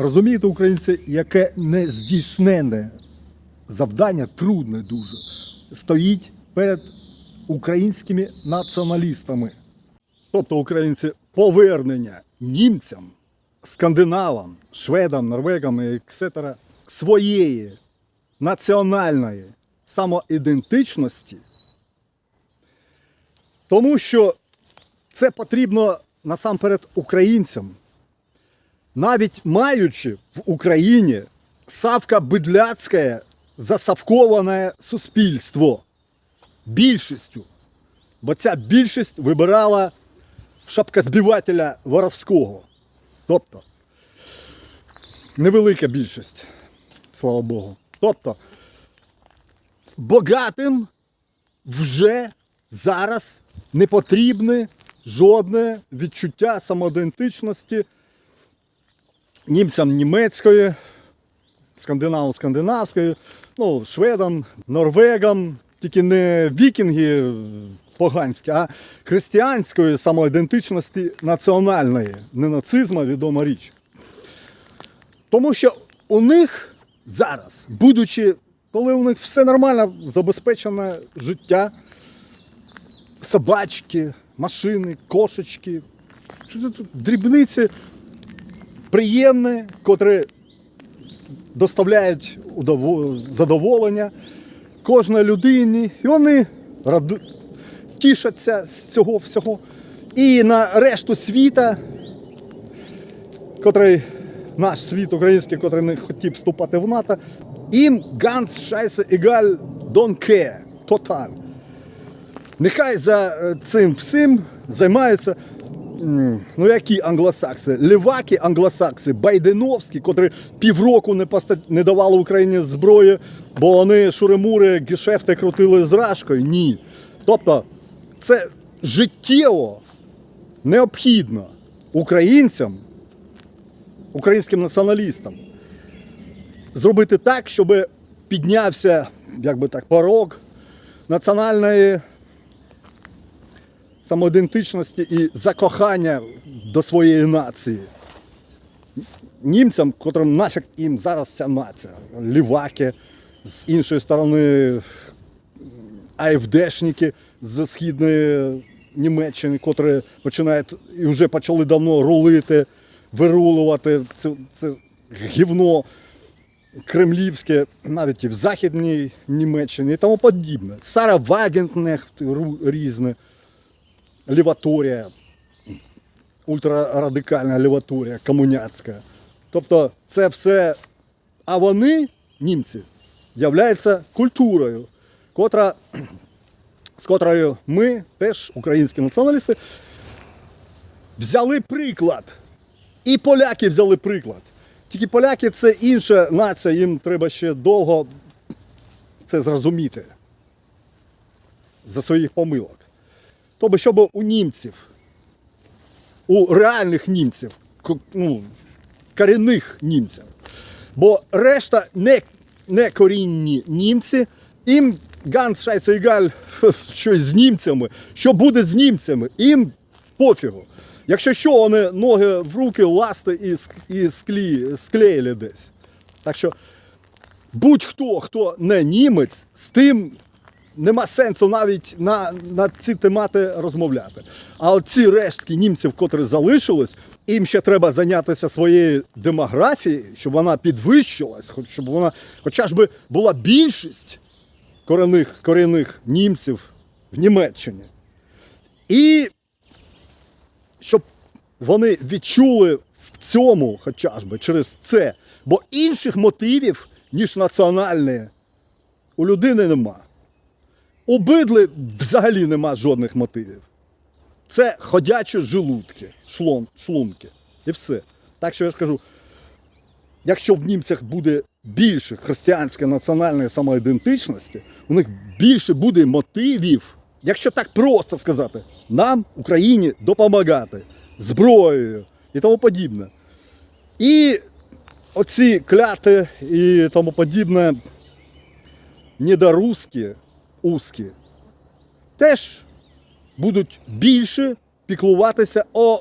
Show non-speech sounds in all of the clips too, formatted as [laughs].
розумієте, українці, яке нездійсненне завдання, трудне дуже, стоїть перед українськими націоналістами. Тобто українці повернення німцям, скандинавам, шведам, норвегам і etc. своєї національної самоідентичності, тому що це потрібно насамперед українцям, навіть маючи в Україні савка-бидляцьке засавковане суспільство більшістю. Бо ця більшість вибирала шапкозбивателя Воровського. Тобто невелика більшість, слава Богу. Тобто богатим вже зараз не потрібне жодне відчуття самоідентичності німцям німецької, скандинавам скандинавської, ну, шведам, норвегам, тільки не вікінги поганські, а християнської самоідентичності національної, не нацизму, відома річ. Тому що у них зараз, будучи, коли у них все нормально, забезпечене життя, собачки, машини, кошечки, дрібниці приємні, котрі доставляють задоволення кожній людині, і вони раду... тішаться з цього всього. І на решту світа, котрий наш світ український, котрий не хотів вступати в НАТО, їм ганс шайсе егаль дон ке, тоталь. Нехай за е, цим всім займаються ну які англосакси, ліваки англосакси, Байденовські, котрі півроку не, поста... не давали Україні зброї, бо вони шуримури, гешефти крутили з рашкою. Ні. Тобто це життєво необхідно українцям, українським націоналістам зробити так, щоб піднявся, як би так, порог національної самоідентичності і закохання до своєї нації. Німцям, котрим нафіг їм зараз ця нація, ліваки, з іншої сторони АФДшники з східної Німеччини, котрі починають і вже почали давно рулити, вирулувати це, це гівно кремлівське, навіть і в Західній Німеччині і тому подібне. Сара Вагенкнехт ру- різне ліваторія, ультрарадикальна ліваторія, комуняцька. Тобто це все. А вони, німці, являються культурою, котра, з котрою ми, теж українські націоналісти, взяли приклад. І поляки взяли приклад. Тільки поляки це інша нація, їм треба ще довго це зрозуміти за своїх помилок. Тобто, щоб у німців, у реальних німців, ну, корінних німців, бо решта не, не корінні німці, їм Ганс Шайцейгаль, [laughs] щось з німцями, що буде з німцями, їм пофігу. Якщо що, вони ноги в руки ласти і, і склі, склеїли десь. Так що будь-хто, хто не німець, з тим нема сенсу навіть на, на ці темати розмовляти. А от ці рештки німців, котрі залишились, їм ще треба зайнятися своєю демографією, щоб вона підвищилась, хоч- щоб вона хоча ж би була більшість корінних, корінних німців в Німеччині. І щоб вони відчули в цьому, хоча би через це, бо інших мотивів, ніж національні, у людини нема. У бидли взагалі нема жодних мотивів. Це ходячі желудки, шлон, шлунки. І все. Так що я ж кажу, якщо в німцях буде більше християнської національної самоідентичності, у них більше буде мотивів, якщо так просто сказати, нам, Україні, допомагати зброєю і тому подібне. І оці кляти і тому подібне недорусські, узкі, теж будуть більше піклуватися о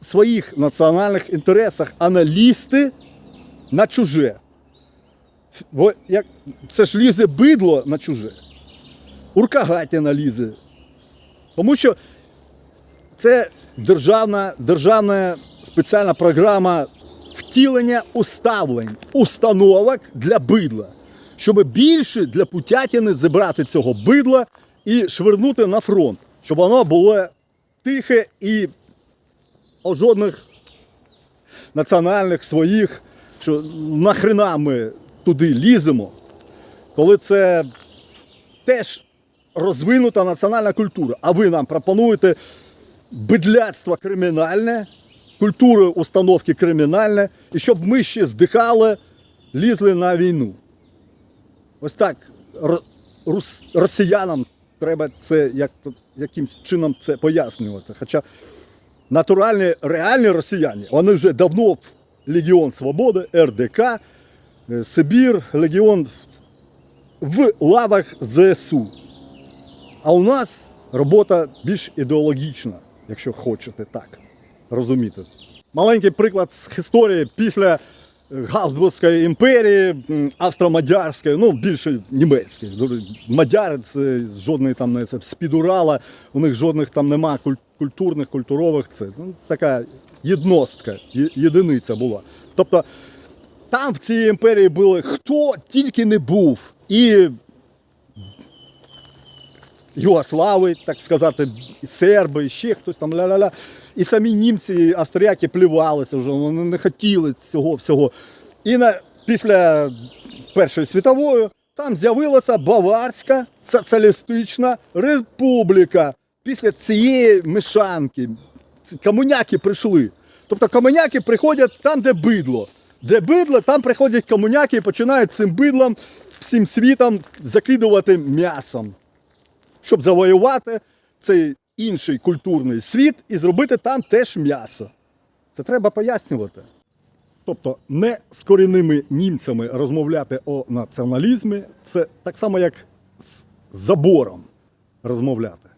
своїх національних інтересах, а не лізти на чуже. Бо як, це ж лізе бидло на чуже. Уркагатіна лізе. Тому що це державна, державна спеціальна програма втілення уставлень, установок для бидла. Щоб більше для Путятіни зібрати цього бидла і швирнути на фронт, щоб воно було тихе і жодних національних своїх, що нахрена ми туди ліземо, коли це теж розвинута національна культура. А ви нам пропонуєте бидляцтво кримінальне, культуру установки кримінальне, і щоб ми ще здихали, лізли на війну. Ось так росіянам треба це як, якимсь чином це пояснювати. Хоча натуральні, реальні росіяни, вони вже давно в Легіон Свободи, РДК, е, Сибір, Легіон в лавах ЗСУ. А у нас робота більш ідеологічна, якщо хочете так розуміти. Маленький приклад з історії після Габсбурзької імперії, австро-мадярської, ну більше німецької. Мадяри це жодної там не це спідурала, у них жодних там нема культурних, культурових. Це ну, така єдностка, єдиниця була. Тобто там в цій імперії були хто тільки не був. І Югослави, так сказати, серби, і ще хтось там ля-ля-ля. І самі німці, австріяки плювалися вже, вони не хотіли цього всього. І на, після Першої світової там з'явилася Баварська соціалістична республіка. Після цієї мешанки комуняки прийшли. Тобто комуняки приходять там, де бидло. Де бидло, там приходять комуняки і починають цим бидлом всім світом закидувати м'ясом щоб завоювати цей інший культурний світ і зробити там теж м'ясо. Це треба пояснювати. Тобто, не з корінними німцями розмовляти о націоналізмі, це так само, як з забором розмовляти.